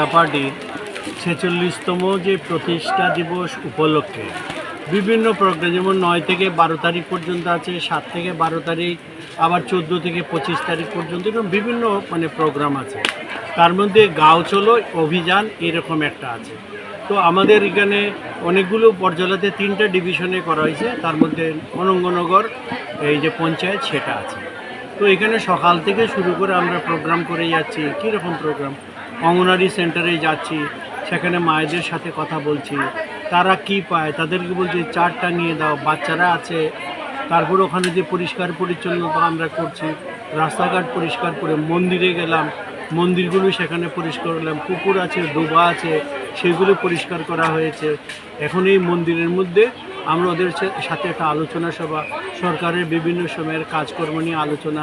জনতা পার্টির ছেচল্লিশতম যে প্রতিষ্ঠা দিবস উপলক্ষে বিভিন্ন প্রোগ্রাম, যেমন নয় থেকে বারো তারিখ পর্যন্ত আছে, সাত থেকে বারো তারিখ, আবার চোদ্দ থেকে পঁচিশ তারিখ পর্যন্ত, এরকম বিভিন্ন মানে প্রোগ্রাম আছে। তার মধ্যে গাঁও চলো অভিযান এরকম একটা আছে। তো আমাদের এখানে অনেকগুলো পর্যালাতে তিনটা ডিভিশনে করা হয়েছে, তার মধ্যে অনঙ্গনগর, এই যে পঞ্চায়েত, সেটা আছে। তো এখানে সকাল থেকে শুরু করে আমরা প্রোগ্রাম করে যাচ্ছি, কীরকম প্রোগ্রাম? অঙ্গনারী সেন্টারে যাচ্ছি, সেখানে মায়েদের সাথে কথা বলছি। তারা কি পায়? তাদেরকে বলছি, চারটা নিয়ে দাও, বাচ্চারা আছে। তারপর ওখানে যে পরিষ্কার পরিচ্ছন্নতা আমরা করছি, রাস্তাঘাট পরিষ্কার করে মন্দিরে গেলাম। মন্দিরগুলো সেখানে পরিষ্কার করলাম, পুকুর আছে, ডোবা আছে, সেগুলো পরিষ্কার করা হয়েছে। এখন এই মন্দিরের মধ্যে আমরা ওদের সাথে একটা আলোচনা সভা সরকারের বিভিন্ন সময়ের কাজকর্ম নিয়ে আলোচনা,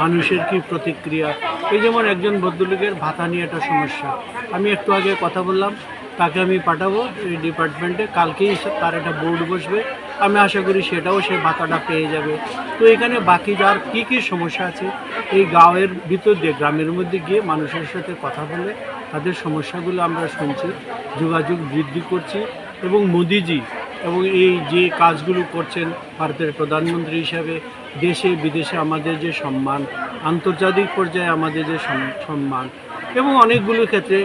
মানুষের কি প্রতিক্রিয়া? এই যেমন একজন ভদ্রলোকের ভাতা নিয়ে একটা সমস্যা। আমি একটু আগে কথা বললাম, তাকে আমি পাঠাবো এই ডিপার্টমেন্টে কালকেই তার একটা বোর্ড বসবে। আমি আশা করি সেটাও সে ভাতাটা পেয়ে যাবে। তো এখানে বাকি যার কী কী সমস্যা আছে, এই গাঁয়ের ভিতর দিয়ে, গ্রামের মধ্যে গিয়ে মানুষের সাথে কথা বলে তাদের সমস্যাগুলো আমরা শুনছি, যোগাযোগ বৃদ্ধি করছি এবং মোদিজি এবং এই যে কাজগুলো করছেন ভারতের প্রধানমন্ত্রী হিসাবে, দেশে, বিদেশে আমাদের যে সম্মান, আন্তর্জাতিক পর্যায়ে আমাদের যে সম্মান এবং অনেকগুলো ক্ষেত্রে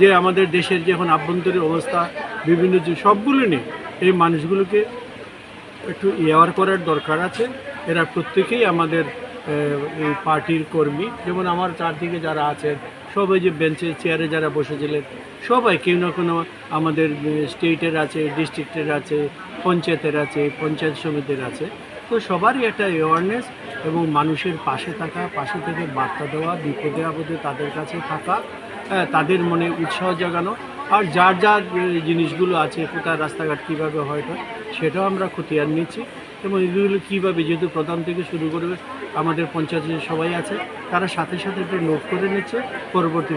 যে আমাদের দেশের যে এখন আভ্যন্তরীণ অবস্থা, বিভিন্ন যে সবগুলো নিয়ে এই মানুষগুলোকে একটু এয়ার করার দরকার আছে। এরা প্রত্যেকেই আমাদের এই পার্টির কর্মী। যেমন আমার চারদিকে যারা আছেন সবাই যে বেঞ্চে চেয়ারে যারা বসেছিলেন সবাই কেউ না কোনো আমাদের স্টেটের আছে ডিস্ট্রিক্টের আছে, পঞ্চায়েতের আছে, পঞ্চায়েত সমিতির আছে। তো সবারই একটা অ্যাওয়ারনেস এবং মানুষের পাশে থাকা, পাশে থেকে বার্তা দেওয়া, বিপদে আপদে তাদের কাছে থাকা তাদের মনে উৎসাহ জাগানো। আর যার যার জিনিসগুলো আছে, কোথায় রাস্তাঘাট কীভাবে হয়, সেটাও আমরা খতিয়ান নিচ্ছি। এবং এগুলো কীভাবে যেহেতু প্রধান থেকে শুরু করবে, আমাদের পঞ্চায়েতে সবাই আছে, তারা সাথে সাথে একটু নোট করে নিচ্ছে, পরবর্তী